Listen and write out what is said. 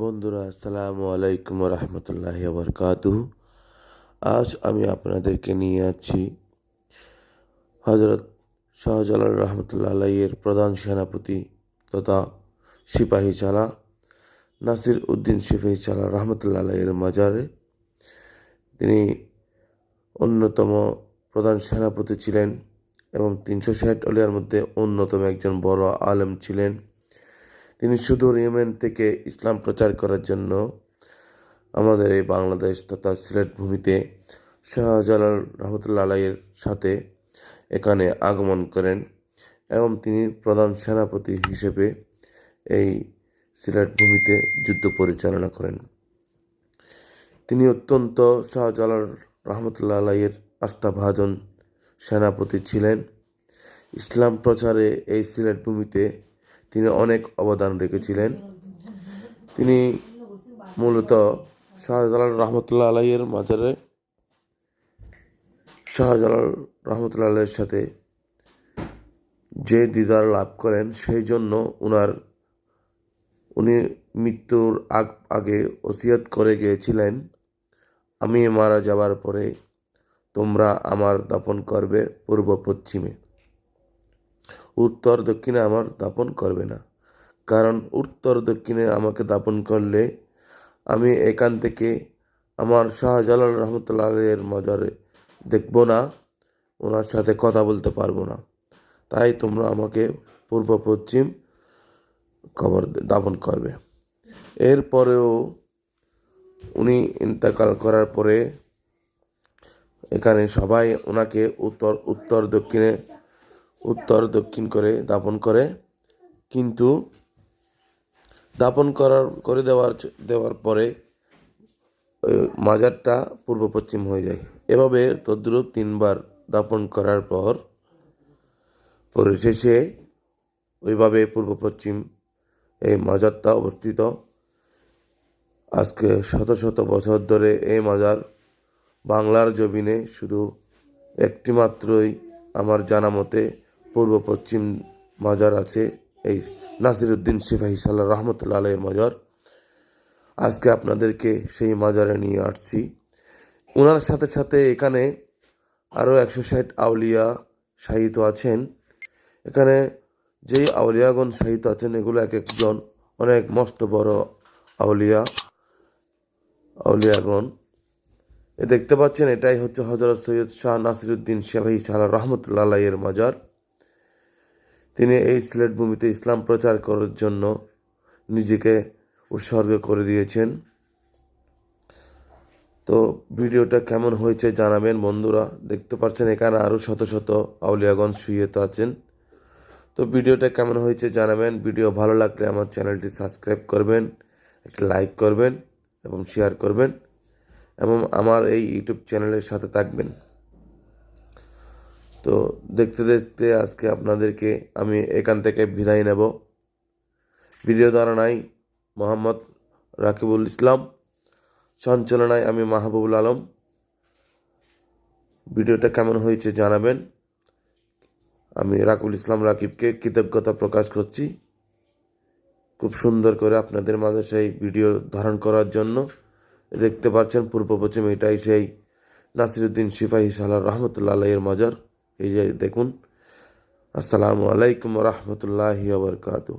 বন্ধুরা, আসসালামু আলাইকুম রহমতুল্লাহ বরকাতু আজ আমি আপনাদেরকে নিয়ে আছি হজরত শাহজালাল রহমতুল্লাহ আলাইয়ের প্রধান সেনাপতি তথা সিপাহী চালা নাসির উদ্দিন সিপাহী চালা রহমতুল্লাহ আলাইয়ের মাজারে। তিনি অন্যতম প্রধান সেনাপতি ছিলেন এবং তিনশো ষাট অলিয়ার মধ্যে অন্যতম একজন বড় আলেম ছিলেন। তিনি সুদূর ইয়েমেন থেকে ইসলাম প্রচার করার জন্য আমাদের এই বাংলাদেশ তথা সিলেট ভূমিতে শাহজালাল রহমতুল্লা আলাইয়ের সাথে এখানে আগমন করেন এবং তিনি প্রধান সেনাপতি হিসেবে এই সিলেট ভূমিতে যুদ্ধ পরিচালনা করেন। তিনি অত্যন্ত শাহজালাল রহমতুল্লা আলাইয়ের আস্থাভাজন সেনাপতি ছিলেন। ইসলাম প্রচারে এই সিলেট ভূমিতে তিনি অনেক অবদান রেখেছিলেন। তিনি মূলত শাহজালাল রহমতুল্লাহ আলাইয়ের মাজারে শাহজালাল রহমতুল্লাহ আলাইয়ের সাথে যে দিদার লাভ করেন, সেই জন্য উনার, উনি মৃত্যুর আগ, আগে ওসিয়ত করে গিয়েছিলেন, আমি মারা যাবার পরে তোমরা আমার দাপন করবে পূর্ব পশ্চিমে। উত্তর দক্ষিণে আমার দাপন করবে না। কারণ উত্তর দক্ষিণে আমাকে দাপন করলে আমি এখান থেকে আমার শাহজালাল রহমতুল্লাহ আলের মাজারে দেখব না, ওনার সাথে কথা বলতে পারব না। তাই তোমরা আমাকে পূর্ব পশ্চিম কবর দাপন করবে। এরপরেও উনি ইন্তেকাল করার পরে এখানে সবাই ওনাকে উত্তর উত্তর দক্ষিণে উত্তর, দক্ষিণ করে দাপন করে। কিন্তু দাপন করার, করে দেওয়ার দেওয়ার পরে মাজারটা পূর্ব পশ্চিম হয়ে যায়। এভাবে তদ্রুপ তিনবার দাপন করার পর পরিশেষে ওইভাবে পূর্ব পশ্চিম এই মাজারটা অবস্থিত। আজকে শত শত বছর ধরে এই মাজার বাংলার জমিনে শুধু একটি মাত্রই আমার জানা মতে পূর্ব পশ্চিম মাজার আছে এই নাসিরুদ্দিন সিপাহী সাল্লাহ রহমতুল্লা আলের মাজার। আজকে আপনাদেরকে সেই মাজারে নিয়ে আসছি। ওনার সাথে সাথে এখানে আরও একশো ষাট আউলিয়া সাহিত্য আছেন। এখানে যেই আউলিয়াগণ সাহিত্য আছেন, এগুলো এক একজন অনেক মস্ত বড় আউলিয়া, আউলিয়াগণ। এ দেখতে পাচ্ছেন, এটাই হচ্ছে হজরত সৈয়দ শাহ নাসিরুদ্দিন শাহি শাহ রহমতুল্লাহ এর মাজার। তিনি এই সিলেট ভূমিতে ইসলাম প্রচার করার জন্য নিজেকে উৎসর্গ করে দিয়েছেন। তো ভিডিওটা কেমন হয়েছে জানাবেন বন্ধুরা। দেখতে পাচ্ছেন এখানে আরও শত শত আউলিয়াগঞ্জ শুয়েত আছেন। তো ভিডিওটা কেমন হয়েছে জানাবেন। ভিডিও ভালো লাগলে আমার চ্যানেলটি সাবস্ক্রাইব করবেন, একটা লাইক করবেন এবং শেয়ার করবেন এবং আমার এই ইউটিউব চ্যানেলের সাথে থাকবেন। তো দেখতে দেখতে আজকে আপনাদেরকে আমি এখান থেকে বিদায় নেব। ভিডিও ধারণায় মোহাম্মদ রাকিবুল ইসলাম, সঞ্চালনায় আমি মাহবুবুল আলম। ভিডিওটা কেমন হয়েছে জানাবেন। আমি রাকিবুল ইসলাম রাকিবকে কৃতজ্ঞতা প্রকাশ করছি খুব সুন্দর করে আপনাদের মাঝে সেই ভিডিও ধারণ করার জন্য। দেখতে পাচ্ছেন পূর্ব পশ্চিম এটাই সেই নাসিরুদ্দিন সিপাহী সাল্লাহ রহমতুল্লাহ আলাইয়ের মাজার। এই যে দেখুন আসসালামু আলাইকুম রহমতুল্লাহ আবরকাতুহ